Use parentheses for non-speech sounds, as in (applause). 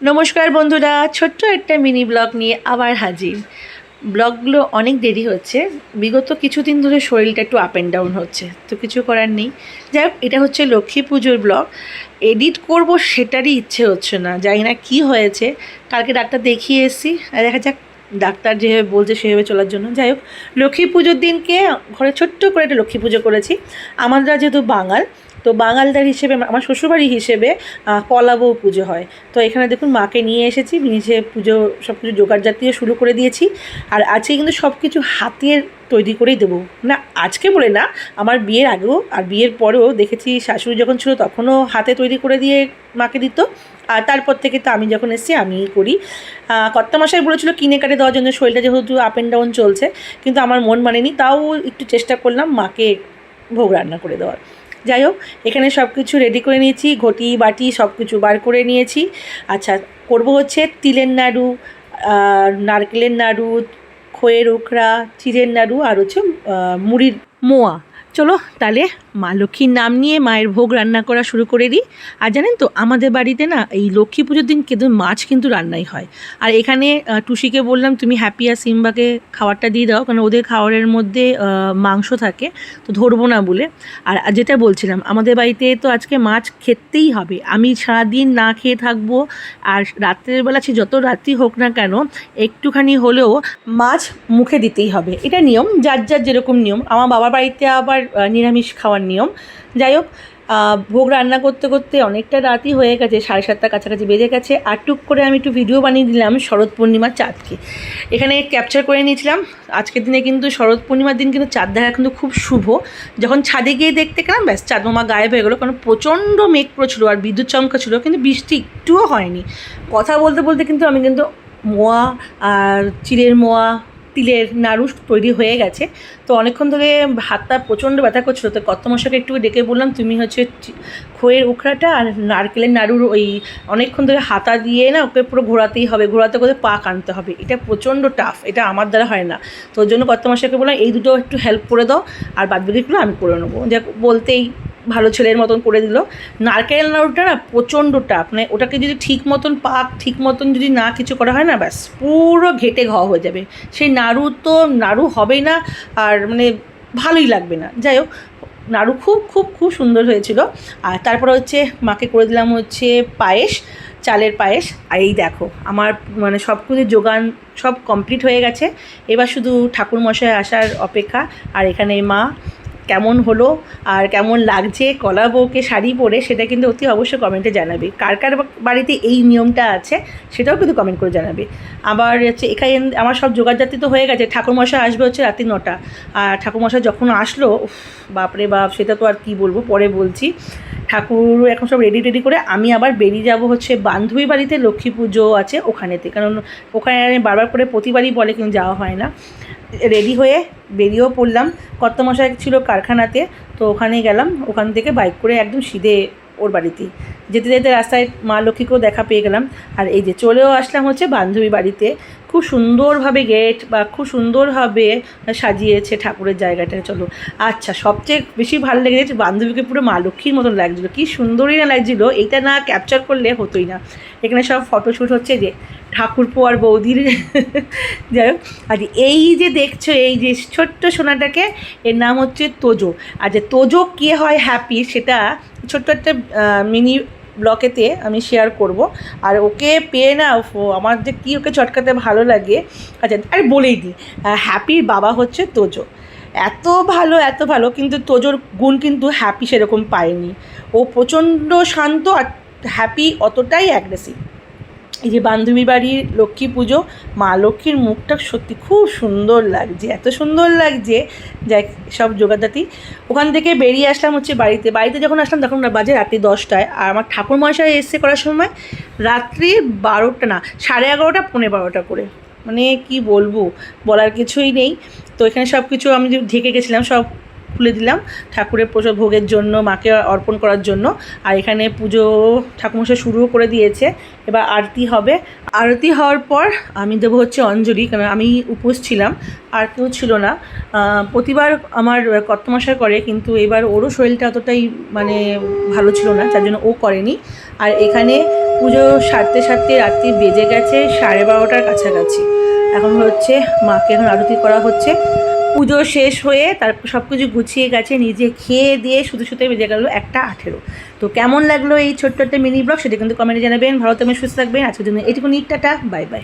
নমস্কার বন্ধুরা, ছোট্ট একটা মিনি ব্লগ নিয়ে আবার হাজির। ব্লগগুলো অনেক দেরি হচ্ছে, বিগত কিছুদিন ধরে শরীরটা একটু আপ অ্যান্ড ডাউন হচ্ছে, তো কিছু করার নেই। যাই হোক, এটা হচ্ছে লক্ষ্মী পুজোর ব্লগ। এডিট করব সেটারই ইচ্ছে হচ্ছে না, জানি না কী হয়েছে। কালকে ডাক্তার দেখিয়ে এসেছি, আর দেখা যাক, ডাক্তার যেভাবে বলছে সেভাবে চলার জন্য। যাই হোক, লক্ষ্মী পুজোর দিনকে ঘরে ছোট্ট করে একটা লক্ষ্মী পুজো করেছি। আমরা যেহেতু বাঙাল তো বাঙালদার হিসেবে আমার শ্বশুরবাড়ি হিসেবে আহ, কলাবউ পুজো হয়। তো এখানে দেখুন মাকে নিয়ে এসেছি নিজে পুজো সব কিছু জোগাড় জাতীয় শুরু করে দিয়েছি। আর আজকে কিন্তু সব কিছু হাতের তৈরি করেই দেবো। না আজকে বলে না আমার বিয়ের আগেও আর বিয়ের পরেও দেখেছি শাশুড়ি যখন ছিল তখনও হাতে তৈরি করে দিয়ে মাকে দিত। আর তারপর থেকে তো আমি যখন এসেছি আমিই করি। কর্তামশাই বলেছিল কিনে কাটে দেওয়ার জন্য শরীরটা যেহেতু আপ অ্যান্ড ডাউন চলছে। কিন্তু আমার মন মানেনি তাও একটু চেষ্টা করলাম মাকে ভোগ রান্না করে দেওয়ার। যাই হোক, এখানে সব কিছু রেডি করে নিয়েছি, ঘটি, বাটি সব কিছু বার করে নিয়েছি। আচ্ছা করব হচ্ছে তিলের নাড়ু নারকেলের নাড়ু, খয়ের ওখরা, চিড়ের নাড়ু আর হচ্ছে মুড়ির মোয়া। চলো, তাহলে মা লক্ষ্মীর নাম নিয়ে মায়ের ভোগ রান্না করা শুরু করে দিই। আর জানেন তো, আমাদের বাড়িতে না এই লক্ষ্মী পুজোর দিন কিন্তু মাছ কিন্তু রান্নাই হয়। আর এখানে টুসিকে বললাম, তুমি হ্যাপি আর সিম্বাকে খাবারটা দিয়ে দাও, কারণ ওদের খাবারের মধ্যে মাংস থাকে, তো ধরবো না বলে। আর যেটা বলছিলাম, আমাদের বাড়িতে তো আজকে মাছ খেতেই হবে। আমি সারাদিন না খেয়ে থাকব, আর রাত্রের বেলা সে যত রাত্রি হোক না কেন, একটুখানি হলেও মাছ মুখে দিতেই হবে। এটা নিয়ম, যার যার যেরকম নিয়ম। আমার বাবার বাড়িতে আবার নিরামিষ খাওয়ার নিয়ম। যাই হোক ভোগ রান্না করতে করতে অনেকটা রাতই হয়ে গেছে, সাড়ে সাতটার কাছাকাছি বেজে গেছে। আর টুক করে আমি একটু ভিডিও বানিয়ে দিলাম শরৎ পূর্ণিমার চাঁদকে। এখানে ক্যাপচার করে নিয়েছিলাম। আজকের দিনে কিন্তু শরৎ পূর্ণিমার দিন কিন্তু চাঁদ দেখা কিন্তু খুব শুভ। যখন ছাদে গিয়ে দেখতে গেলাম, ব্যাস, চাঁদ মামা গায়েব হয়ে গেলো। কারণ প্রচণ্ড মেঘ পড়েছিল আর বিদ্যুৎ চমকা ছিল, কিন্তু বৃষ্টি একটুও হয়নি। কথা বলতে বলতে কিন্তু আমি কিন্তু মোয়া আর চিড়ের মোয়া তিলের নাড়ু তৈরি হয়ে গেছে। তো অনেকক্ষণ ধরে হাতটা প্রচণ্ড ব্যথা করছিল। তো কর্তমশাকে একটু ডেকে বললাম, তুমি হচ্ছে খইয়ের উখড়াটা আর নারকেলের নাড়ুর ওই অনেকক্ষণ ধরে হাতা দিয়ে না ওকে পুরো ঘোরাতেই হবে। ঘোরাতে করে পা আনতে হবে। এটা প্রচণ্ড টাফ এটা আমার দ্বারা হয় না। তো ওর জন্য কর্তমশাকে বললাম, এই দুটো একটু হেল্প করে দাও, আর বাদবাকিগুলো আমি করে নেব। যা বলতেই ভালো ছেলের মতন করে দিল। নারকেল নাড়ুটা না প্রচণ্ড টাফ মানে ওটাকে যদি ঠিক মতন পাক, ঠিক মতন যদি না কিছু করা হয় না, ব্যাস পুরো ঘেটে ঘ হয়ে যাবে। সেই নাড়ু তো, নাড়ু হবেই না, আর মানে ভালোই লাগবে না। যাই হোক, নাড়ু খুব খুব খুব সুন্দর হয়েছিল। আর তারপর হচ্ছে মাকে করে দিলাম হচ্ছে পায়েস, চালের পায়েস। আর এই দেখো, আমার মানে সব কিছু যোগান সব কমপ্লিট হয়ে গেছে। এবার শুধু ঠাকুর মশাই আসার অপেক্ষা, আর এখানে মা কেমন হলো আর কেমন লাগছে কলা বউকে শাড়ি পরে সেটা কিন্তু অতি অবশ্যই কমেন্টে জানাবে। কার কার বাড়িতে এই নিয়মটা আছে সেটাও কিন্তু কমেন্ট করে জানাবে। আবার হচ্ছে এখানে আমার সব জোগাড়জাতি তো হয়ে গেছে, ঠাকুরমশাই আসবে হচ্ছে রাত্রি নটা। আর ঠাকুরমশাই যখন আসলো বাপরে বাপ, সেটা তো আর কি বলব, পরে বলছি। ঠাকুর এখন সব রেডি টেডি করে আমি আবার বেরিয়ে যাব হচ্ছে বান্ধবী বাড়িতে, লক্ষ্মী পুজো আছে ওখানেতে। কারণ ওখানে বারবার করে প্রতিবারই বলে কিন্তু যাওয়া হয় না। রেডি হয়ে বেরিয়েও পড়লাম। কর্তমশাই ছিল কারখানাতে, তো ওখানে গেলাম। ওখান থেকে বাইক করে একদম সিধে ওর বাড়িতে। যেতে যেতে রাস্তায় মা লক্ষ্মীকেও দেখা পেয়ে গেলাম। আর এই যে চলেও আসলাম হচ্ছে বান্ধবী বাড়িতে। খুব সুন্দরভাবে গেট বা খুব সুন্দরভাবে সাজিয়েছে ঠাকুরের জায়গাটা, চলো। আচ্ছা সবচেয়ে বেশি ভালো লেগেছে বান্ধবীকে পুরো মা লক্ষ্মীর মতন লাগছিল। কী সুন্দরই না লাগছিল, এইটা না ক্যাপচার করলে হতোই না। এখানে সব ফটোশ্যুট হচ্ছে যে ঠাকুরপো আর বৌদির। (laughs) যাই হোক, আর এই যে দেখছ, এই যে ছোট্ট সোনাটাকে, এর নাম হচ্ছে তোজো। আর যে তোজো কে হয় হ্যাপি সেটা ছোট্ট একটা মিনি ব্লকেতে আমি শেয়ার করব। আর ওকে পেয়ে না আমার যে কী ওকে চটকাতে ভালো লাগে আচ্ছা আরে বলেই দিই হ্যাপির বাবা হচ্ছে তোজো। এত ভালো এত ভালো, কিন্তু তোজোর গুণ কিন্তু হ্যাপি সেরকম পায়নি। ও প্রচণ্ড শান্ত আর হ্যাপি অতটাই অ্যাগ্রেসিভ এই যে বান্ধবী বাড়ির লক্ষ্মী পুজো, মা লক্ষ্মীর মুখটা সত্যি খুব সুন্দর লাগছে, এত সুন্দর লাগছে। যাই সব যোগাদাতি। ওখান থেকে বেরিয়ে আসলাম হচ্ছে বাড়িতে। বাড়িতে যখন আসলাম তখন বাজে রাত্রি দশটায়। আর আমার ঠাকুর মশাই এসছে করার সময় রাত্রি বারোটা, না, সাড়ে এগারোটা পনেরো বারোটা করে। মানে কি বলব, বলার কিছুই নেই। তো এখানে সব কিছু আমি ঢেকে গেছিলাম, সব খুলে দিলাম ঠাকুরের প্রসাদ ভোগের জন্য, মাকে অর্পণ করার জন্য। আর এখানে পুজো ঠাকুমশাই শুরুও করে দিয়েছে। এবার আরতি হবে। আরতি হওয়ার পর আমি দেবো হচ্ছে অঞ্জলি, কারণ আমি উপোস ছিলাম, আর কেউ ছিল না। প্রতিবার আমার কর্তমশাই করে, কিন্তু এবার ওরও শরীরটা অতটাই মানে ভালো ছিল না তার জন্য ও করেনি। আর এখানে পুজো সারতে সারতে রাত্রি বেজে গেছে সাড়ে বারোটার কাছাকাছি। এখন হচ্ছে মাকে এখন আরতি করা হচ্ছে। পুজো শেষ হয়ে তারপর সব কিছু গুছিয়ে গেছে, নিজে খেয়ে দিয়ে শুধু শুধু বেজে গেল একটা আঠেরো। তো কেমন লাগল এই ছোট্ট একটা মিনি ব্লগ সেটা কিন্তু কমেন্টে জানাবেন। ভালো থাকবেন, সুস্থ থাকবেন। আজকের জন্য এটুকু নিটটাটা বাই বাই